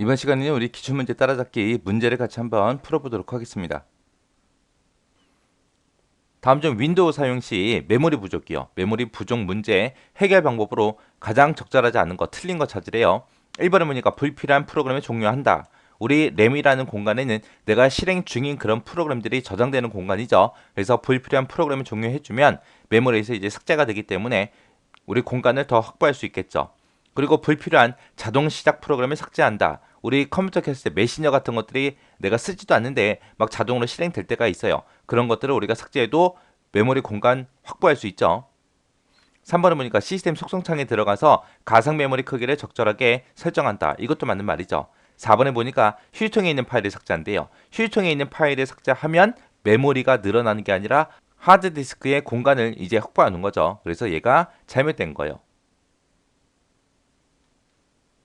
이번 시간에는 우리 기출문제 따라잡기 문제를 같이 한번 풀어보도록 하겠습니다. 다음 중 윈도우 사용 시 메모리 부족이요. 메모리 부족 문제 해결 방법으로 가장 적절하지 않은 거 틀린 거 찾으래요. 1번에 보니까 불필요한 프로그램을 종료한다. 우리 램이라는 공간에는 내가 실행 중인 그런 프로그램들이 저장되는 공간이죠. 그래서 불필요한 프로그램을 종료해주면 메모리에서 이제 삭제가 되기 때문에 우리 공간을 더 확보할 수 있겠죠. 그리고 불필요한 자동 시작 프로그램을 삭제한다. 우리 컴퓨터 켰을 때 메신저 같은 것들이 내가 쓰지도 않는데 막 자동으로 실행될 때가 있어요. 그런 것들을 우리가 삭제해도 메모리 공간 확보할 수 있죠. 3번을 보니까 시스템 속성창에 들어가서 가상 메모리 크기를 적절하게 설정한다. 이것도 맞는 말이죠. 4번에 보니까 휴지통에 있는 파일을 삭제한대요. 휴지통에 있는 파일을 삭제하면 메모리가 늘어나는 게 아니라 하드디스크의 공간을 이제 확보하는 거죠. 그래서 얘가 잘못된 거예요.